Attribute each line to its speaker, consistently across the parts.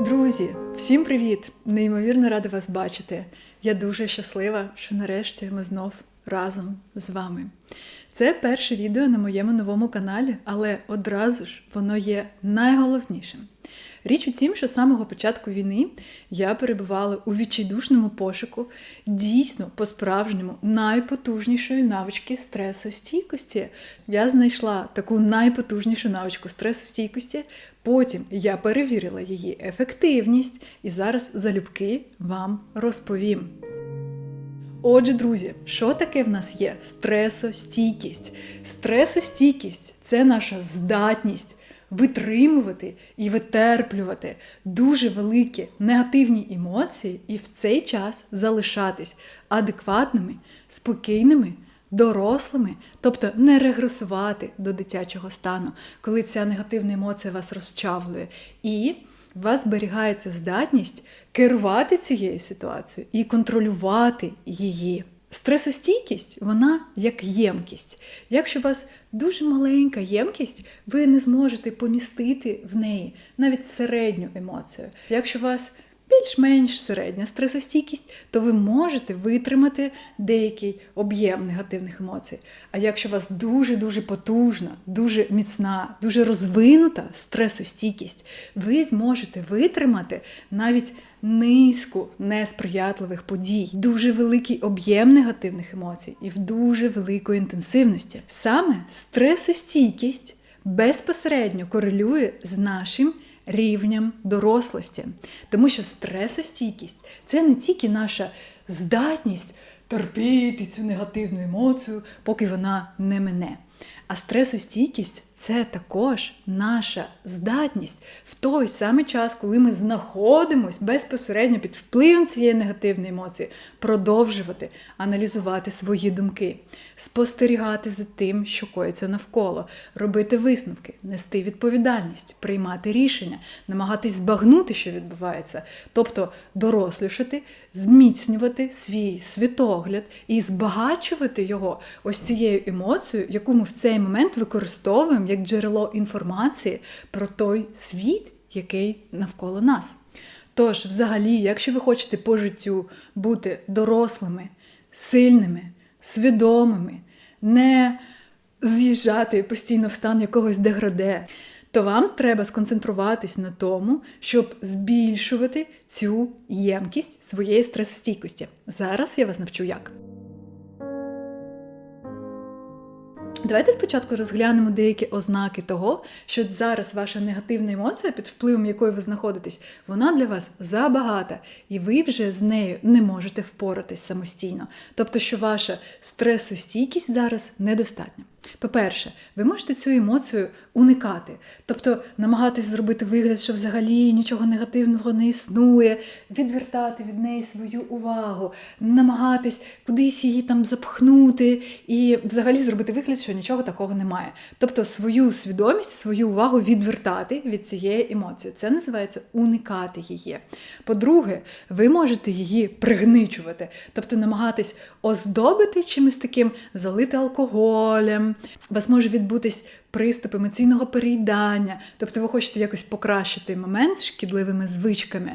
Speaker 1: Друзі, всім привіт! Неймовірно рада вас бачити. Я дуже щаслива, що нарешті ми знов разом з вами. Це перше відео на моєму новому каналі, але одразу ж воно є найголовнішим. Річ у тім, що з самого початку війни я перебувала у відчайдушному пошуку дійсно по-справжньому найпотужнішої навички стресостійкості. Я знайшла таку найпотужнішу навичку стресостійкості. Потім я перевірила її ефективність і зараз залюбки вам розповім. Отже, друзі, що таке в нас є стресостійкість? Стресостійкість це наша здатність витримувати і витерплювати дуже великі негативні емоції і в цей час залишатись адекватними, спокійними. Дорослими, тобто не регресувати до дитячого стану, коли ця негативна емоція вас розчавлює, і у вас зберігається здатність керувати цією ситуацією і контролювати її. Стресостійкість, вона як ємкість. Якщо у вас дуже маленька ємкість, ви не зможете помістити в неї навіть середню емоцію. Якщо у вас більш-менш середня стресостійкість, то ви можете витримати деякий об'єм негативних емоцій. А якщо у вас дуже-дуже потужна, дуже міцна, дуже розвинута стресостійкість, ви зможете витримати навіть низку несприятливих подій, дуже великий об'єм негативних емоцій і в дуже великої інтенсивності. Саме стресостійкість безпосередньо корелює з нашим рівнем дорослості. Тому що стресостійкість це не тільки наша здатність терпіти цю негативну емоцію, поки вона не мине. А стресостійкість це також наша здатність в той самий час, коли ми знаходимося безпосередньо під впливом цієї негативної емоції, продовжувати аналізувати свої думки, спостерігати за тим, що коїться навколо, робити висновки, нести відповідальність, приймати рішення, намагатись збагнути, що відбувається, тобто дорослішати, зміцнювати свій світогляд і збагачувати його ось цією емоцією, яку ми в цей момент використовуємо як джерело інформації про той світ, який навколо нас. Тож, взагалі, якщо ви хочете по життю бути дорослими, сильними, свідомими, не з'їжджати постійно в стан якогось деграде, то вам треба сконцентруватись на тому, щоб збільшувати цю ємкість своєї стресостійкості. Зараз я вас навчу як. Давайте спочатку розглянемо деякі ознаки того, що зараз ваша негативна емоція, під впливом якої ви знаходитесь, вона для вас забагата, і ви вже з нею не можете впоратись самостійно. Тобто, що ваша стресостійкість зараз недостатня. По-перше, ви можете цю емоцію уникати, тобто намагатись зробити вигляд, що взагалі нічого негативного не існує, відвертати від неї свою увагу, намагатись кудись її там запхнути і взагалі зробити вигляд, що нічого такого немає. Тобто свою свідомість, свою увагу відвертати від цієї емоції. Це називається уникати її. По-друге, ви можете її пригничувати, тобто намагатись оздобити чимось таким, залити алкоголем. Вас може відбутись приступ емоційного переїдання, тобто ви хочете якось покращити момент шкідливими звичками.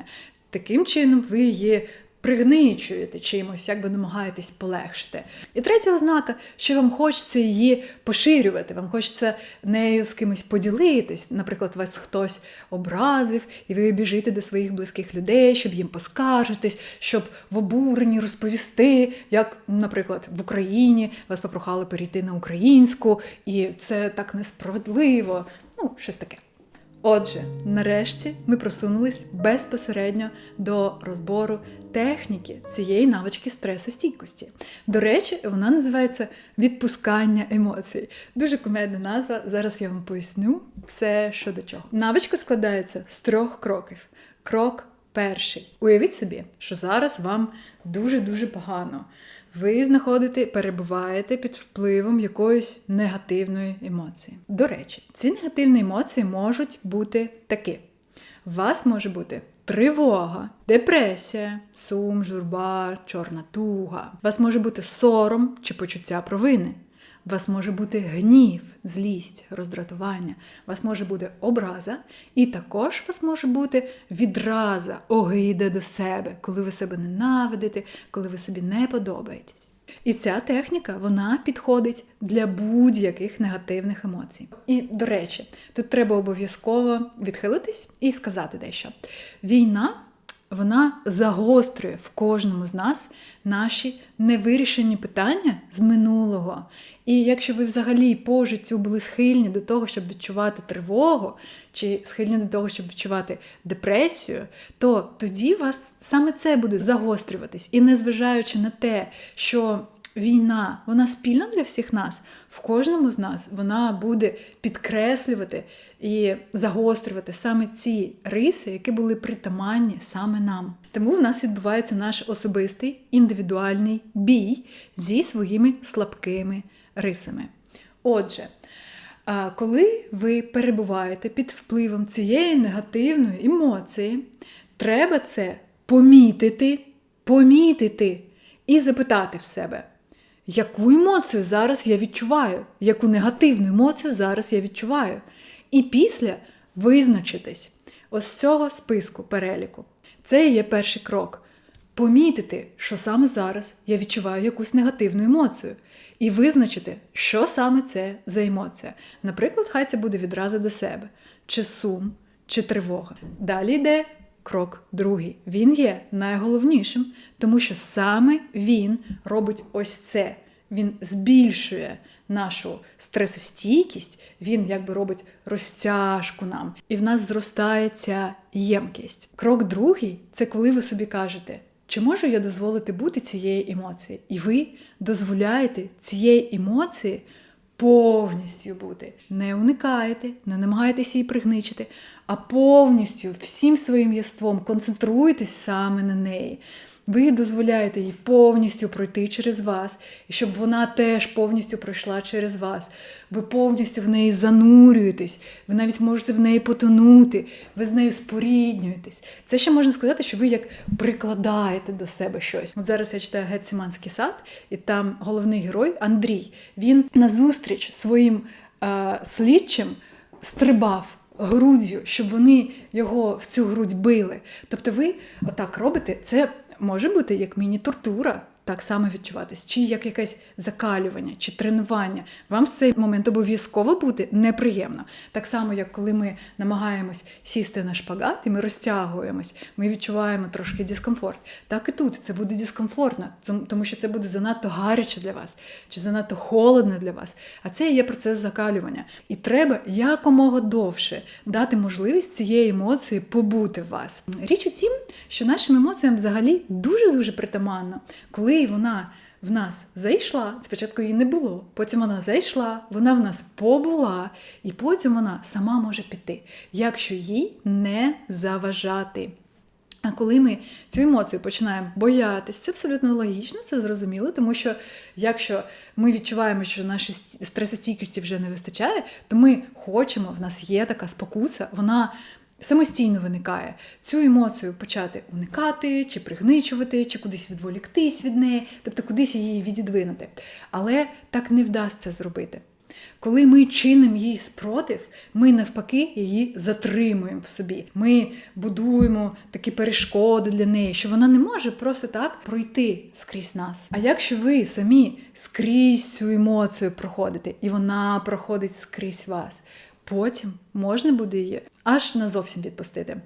Speaker 1: Таким чином, ви її пригничуєте чимось, як би намагаєтесь полегшити. І третя ознака, що вам хочеться її поширювати, вам хочеться нею з кимось поділитись. Наприклад, вас хтось образив, і ви біжите до своїх близьких людей, щоб їм поскаржитись, щоб в обуренні розповісти, як, наприклад, в Україні вас попрохали перейти на українську, і це так несправедливо. Ну, щось таке. Отже, нарешті ми просунулись безпосередньо до розбору техніки цієї навички стресостійкості. До речі, вона називається відпускання емоцій. Дуже кумедна назва. Зараз я вам поясню все, що до чого. Навичка складається з трьох кроків. Крок перший. Уявіть собі, що зараз вам дуже-дуже погано. Ви знаходите, перебуваєте під впливом якоїсь негативної емоції. До речі, ці негативні емоції можуть бути такі: у вас може бути тривога, депресія, сум, журба, чорна туга. У вас може бути сором чи почуття провини. Вас може бути гнів, злість, роздратування, вас може бути образа, і також вас може бути відраза, огида до себе, коли ви себе ненавидите, коли ви собі не подобаєтесь. І ця техніка вона підходить для будь-яких негативних емоцій. І, до речі, тут треба обов'язково відхилитись і сказати дещо. Війна вона загострює в кожному з нас наші невирішені питання з минулого. І якщо ви взагалі по життю були схильні до того, щоб відчувати тривогу, чи схильні до того, щоб відчувати депресію, то тоді вас саме це буде загострюватись. І незважаючи на те, що війна вона спільна для всіх нас, в кожному з нас вона буде підкреслювати і загострювати саме ці риси, які були притаманні саме нам. Тому в нас відбувається наш особистий індивідуальний бій зі своїми слабкими рисами. Отже, коли ви перебуваєте під впливом цієї негативної емоції, треба це помітити, помітити і запитати в себе, яку емоцію зараз я відчуваю, яку негативну емоцію зараз я відчуваю. І після визначитись ось з цього списку переліку. Це і є перший крок. Помітити, що саме зараз я відчуваю якусь негативну емоцію, і визначити, що саме це за емоція. Наприклад, хай це буде відразу до себе, чи сум, чи тривога. Далі йде крок другий. Він є найголовнішим, тому що саме він робить ось це. Він збільшує нашу стресостійкість, він якби робить розтяжку нам, і в нас зростає ця ємкість. Крок другий це коли ви собі кажете, чи можу я дозволити бути цієї емоції? І ви дозволяєте цієї емоції повністю бути. Не уникаєте, не намагайтеся її пригничити, а повністю всім своїм єством концентруйтесь саме на неї. Ви дозволяєте їй повністю пройти через вас, і щоб вона теж повністю пройшла через вас. Ви повністю в неї занурюєтесь, ви навіть можете в неї потонути, ви з нею споріднюєтесь. Це ще можна сказати, що ви як прикладаєте до себе щось. От зараз я читаю Гетсіманський сад, і там головний герой Андрій. Він назустріч своїм е, слідчим стрибав. Груддю, щоб вони його в цю грудь били. Тобто ви отак робите, це може бути як міні-тортура, так само відчуватись, чи як якесь закалювання, чи тренування. Вам в цей момент обов'язково буде неприємно. Так само, як коли ми намагаємось сісти на шпагат і ми розтягуємось, ми відчуваємо трошки дискомфорт. Так і тут це буде дискомфортно, тому що це буде занадто гаряче для вас, чи занадто холодно для вас. А це є процес закалювання. І треба якомога довше дати можливість цієї емоції побути в вас. Річ у тім, що нашим емоціям взагалі дуже-дуже притаманно, коли вона в нас зайшла, спочатку її не було, потім вона зайшла, вона в нас побула, і потім вона сама може піти, якщо їй не заважати. А коли ми цю емоцію починаємо боятись, це абсолютно логічно, це зрозуміло, тому що якщо ми відчуваємо, що нашої стресостійкості вже не вистачає, то ми хочемо, в нас є така спокуса, вона самостійно виникає цю емоцію почати уникати, чи пригничувати, чи кудись відволіктись від неї, тобто кудись її відідвинути. Але так не вдасться зробити. Коли ми чинимо їй спротив, ми навпаки її затримуємо в собі. Ми будуємо такі перешкоди для неї, що вона не може просто так пройти скрізь нас. А якщо ви самі скрізь цю емоцію проходите, і вона проходить скрізь вас, потім можна буде її аж назовсім відпустити.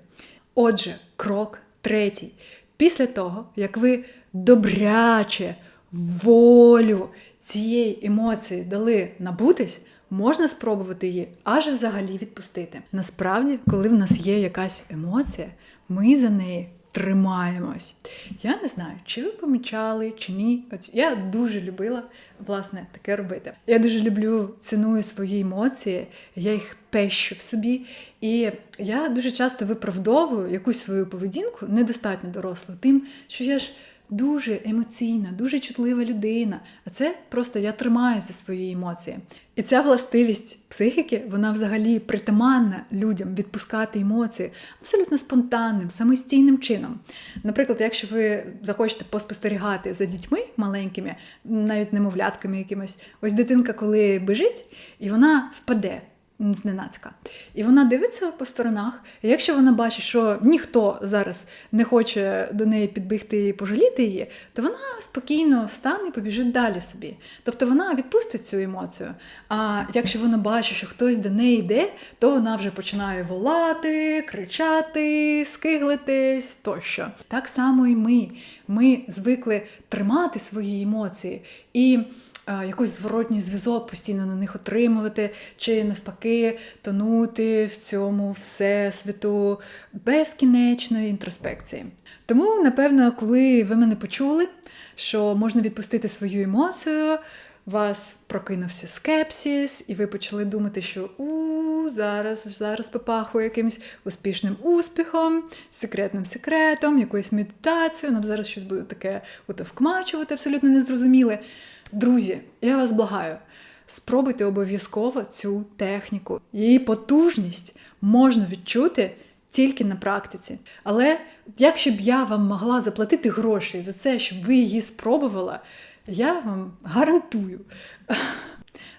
Speaker 1: Отже, крок третій. Після того, як ви добряче волю цієї емоції дали набутись, можна спробувати її аж взагалі відпустити. Насправді, коли в нас є якась емоція, ми за неї тримаємось. Я не знаю, чи ви помічали, чи ні. От я дуже любила власне таке робити. Я дуже люблю, ціную свої емоції, я їх пещу в собі. І я дуже часто виправдовую якусь свою поведінку, недостатньо дорослу, тим, що я ж дуже емоційна, дуже чутлива людина. А це просто я тримаю за свої емоції. І ця властивість психіки, вона взагалі притаманна людям відпускати емоції абсолютно спонтанним, самостійним чином. Наприклад, якщо ви захочете поспостерігати за дітьми маленькими, навіть немовлятками якимось, ось дитинка, коли бежить, і вона впаде зненацька. І вона дивиться по сторонах. І якщо вона бачить, що ніхто зараз не хоче до неї підбігти і пожаліти її, то вона спокійно встане і побіжить далі собі. Тобто вона відпустить цю емоцію. А якщо вона бачить, що хтось до неї йде, то вона вже починає волати, кричати, скиглитись тощо. Так само і ми. Ми звикли тримати свої емоції. І якийсь зворотній зв'язок, постійно на них отримувати, чи навпаки тонути в цьому всесвіту безкінечної інтроспекції. Тому, напевно, коли ви мене почули, що можна відпустити свою емоцію, вас прокинувся скепсис, і ви почали думати, що у зараз зараз попахує якимось успішним успіхом, секретним секретом, якоюсь медитацією, нам зараз щось буде таке вкмачувати, абсолютно незрозуміле. Друзі, я вас благаю, спробуйте обов'язково цю техніку. Її потужність можна відчути тільки на практиці. Але якщо б я вам могла заплатити гроші за це, щоб ви її спробувала, я вам гарантую.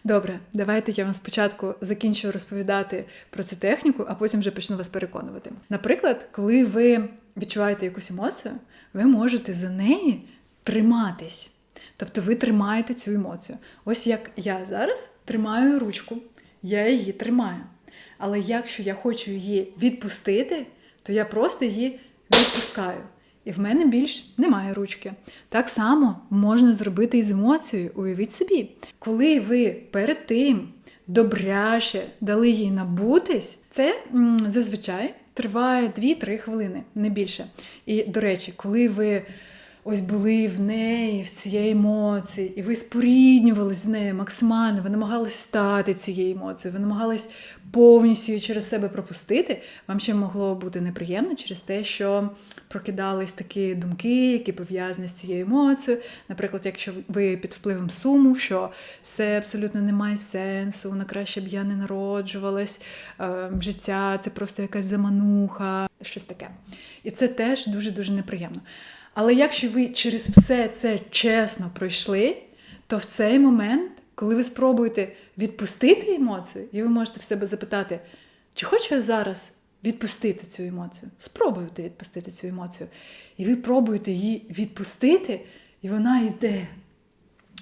Speaker 1: Добре, давайте я вам спочатку закінчу розповідати про цю техніку, а потім вже почну вас переконувати. Наприклад, коли ви відчуваєте якусь емоцію, ви можете за неї триматись. Тобто ви тримаєте цю емоцію. Ось як я зараз тримаю ручку, я її тримаю. Але якщо я хочу її відпустити, то я просто її відпускаю. І в мене більш немає ручки. Так само можна зробити і з емоцією, уявіть собі. Коли ви перед тим добряще дали їй набутись, це зазвичай триває 2-3 хвилини, не більше. І, до речі, коли ви ось були в неї, в цієї емоції, і ви споріднювались з нею максимально, ви намагались стати цією емоцією, ви намагались повністю через себе пропустити. Вам ще могло бути неприємно через те, що прокидались такі думки, які пов'язані з цією емоцією. Наприклад, якщо ви під впливом суму, що все абсолютно не має сенсу, на краще б я не народжувалась, е, життя це просто якась замануха, щось таке. І це теж дуже-дуже неприємно. Але якщо ви через все це чесно пройшли, то в цей момент, коли ви спробуєте відпустити емоцію, і ви можете в себе запитати, чи хочу я зараз відпустити цю емоцію? Спробуйте відпустити цю емоцію. І ви пробуєте її відпустити, і вона йде.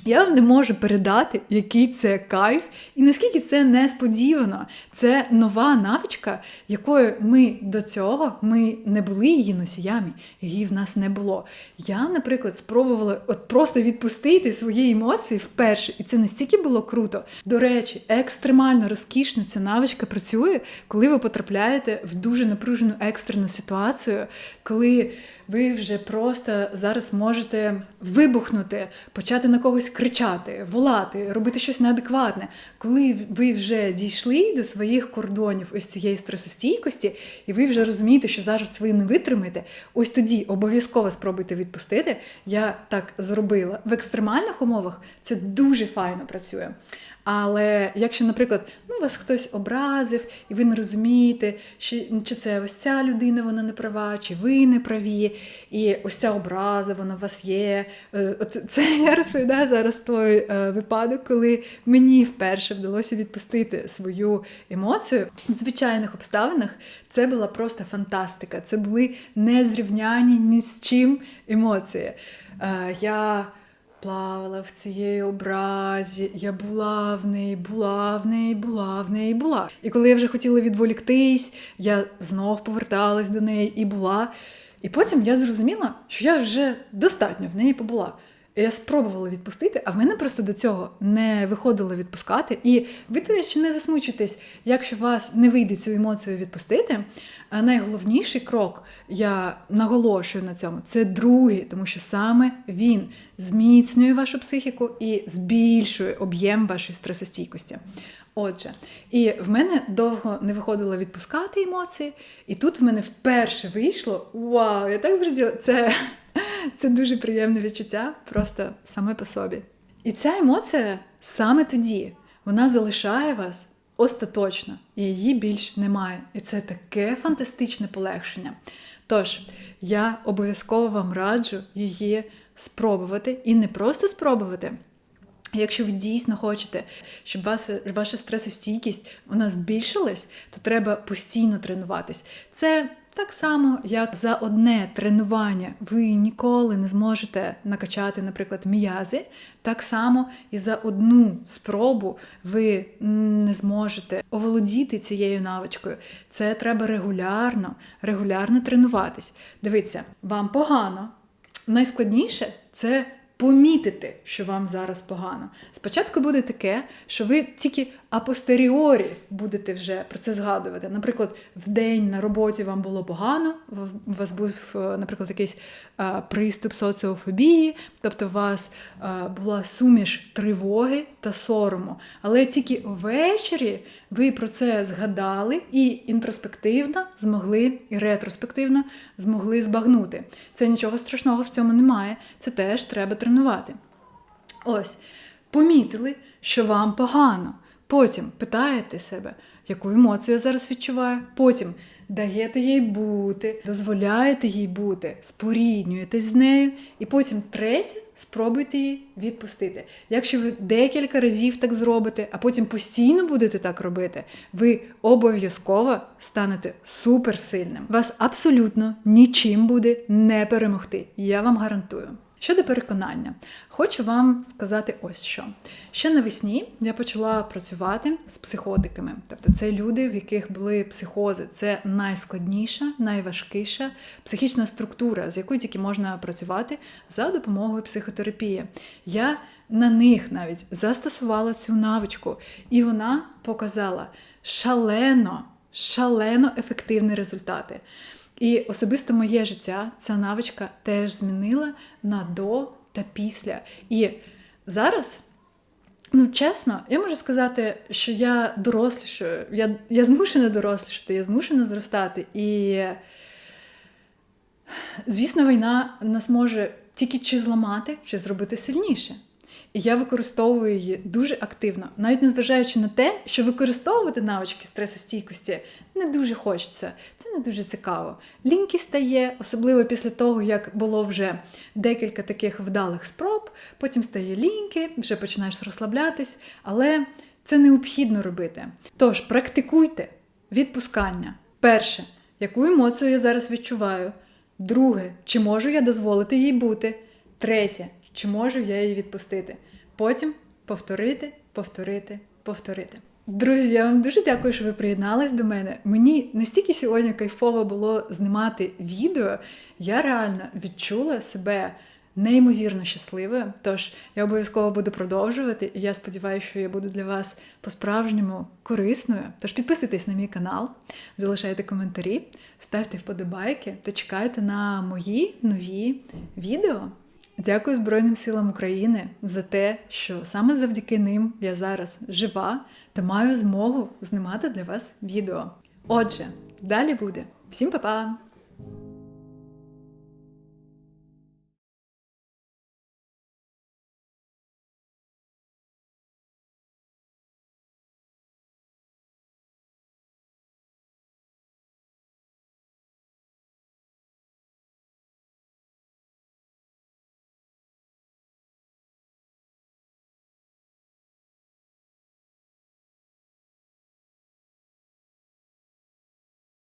Speaker 1: Я вам не можу передати, який це кайф, і наскільки це несподівано. Це нова навичка, якою ми до цього ми не були її носіями, її в нас не було. Я, наприклад, спробувала от просто відпустити свої емоції вперше, і це настільки було круто. До речі, екстремально розкішно ця навичка працює, коли ви потрапляєте в дуже напружену екстрену ситуацію, коли ви вже просто зараз можете вибухнути, почати на когось кричати, волати, робити щось неадекватне. Коли ви вже дійшли до своїх кордонів ось цієї стресостійкості, і ви вже розумієте, що зараз ви не витримаєте, ось тоді обов'язково спробуйте відпустити. Я так зробила в екстремальних умовах. Це дуже файно працює. Але якщо, наприклад, ну, вас хтось образив, і ви не розумієте, чи, чи це ось ця людина вона не права, чи ви не праві, і ось ця образа, вона у вас є. Е, от Це я розповідаю зараз той е, випадок, коли мені вперше вдалося відпустити свою емоцію. В звичайних обставинах це була просто фантастика. Це були незрівняні ні з чим емоції. Е, я плавала в цієї образі, я була в неї, була в неї, була в неї, була. І коли я вже хотіла відволіктись, я знов поверталась до неї і була. І потім я зрозуміла, що я вже достатньо в неї побула. Я спробувала відпустити, а в мене просто до цього не виходило відпускати. І ви, до речі, не засмучуйтесь, якщо вас не вийде цю емоцію відпустити. Найголовніший крок, я наголошую на цьому, це другий, тому що саме він зміцнює вашу психіку і збільшує об'єм вашої стресостійкості. Отже, і в мене довго не виходило відпускати емоції, і тут в мене вперше вийшло: вау, я так зраділа! Це Це дуже приємне відчуття, просто саме по собі. І ця емоція саме тоді вона залишає вас остаточно, і її більш немає. І це таке фантастичне полегшення. Тож, я обов'язково вам раджу її спробувати і не просто спробувати. Якщо ви дійсно хочете, щоб вас, ваша стресостійкість вона збільшилась, то треба постійно тренуватись. Це так само, як за одне тренування ви ніколи не зможете накачати, наприклад, м'язи. Так само і за одну спробу ви не зможете оволодіти цією навичкою. Це треба регулярно, регулярно тренуватись. Дивіться, вам погано. Найскладніше це помітити, що вам зараз погано. Спочатку буде таке, що ви тільки апостеріорі будете вже про це згадувати. Наприклад, в день на роботі вам було погано, у вас був, е, наприклад, якийсь а, приступ соціофобії, тобто у вас а, була суміш тривоги та сорому. Але тільки ввечері ви про це згадали і інтроспективно змогли, і ретроспективно змогли збагнути. Це нічого страшного в цьому немає. Це теж треба тренувати. Ось, помітили, що вам погано. Потім питаєте себе, яку емоцію я зараз відчуваю. Потім даєте їй бути, дозволяєте їй бути, споріднюєтесь з нею, і потім третє спробуйте її відпустити. Якщо ви декілька разів так зробите, а потім постійно будете так робити, ви обов'язково станете суперсильним. Вас абсолютно нічим буде не перемогти. Я вам гарантую. Щодо переконання, хочу вам сказати ось що. Ще навесні я почала працювати з психотиками. Тобто це люди, в яких були психози. Це найскладніша, найважкіша психічна структура, з якою тільки можна працювати за допомогою психотерапії. Я на них навіть застосувала цю навичку, і вона показала шалено, шалено ефективні результати. І особисто моє життя ця навичка теж змінила на до та після. І зараз, ну чесно, я можу сказати, що я дорослішаю, я, я змушена дорослішати, я змушена зростати. І, звісно, війна нас може тільки чи зламати, чи зробити сильніше. І я використовую її дуже активно, навіть незважаючи на те, що використовувати навички стресостійкості не дуже хочеться. Це не дуже цікаво. Ліньки стає, особливо після того, як було вже декілька таких вдалих спроб, потім стає ліньки, вже починаєш розслаблятись, але це необхідно робити. Тож, практикуйте відпускання. Перше, яку емоцію я зараз відчуваю. Друге, чи можу я дозволити їй бути? Третє, чи можу я її відпустити? Потім повторити, повторити, повторити. Друзі, я вам дуже дякую, що ви приєднались до мене. Мені настільки сьогодні кайфово було знімати відео, я реально відчула себе неймовірно щасливою. Тож я обов'язково буду продовжувати, і я сподіваюся, що я буду для вас по-справжньому корисною. Тож підписуйтесь на мій канал, залишайте коментарі, ставте вподобайки та чекайте на мої нові відео. Дякую Збройним силам України за те, що саме завдяки ним я зараз жива та маю змогу знімати для вас відео. Отже, далі буде. Всім па-па!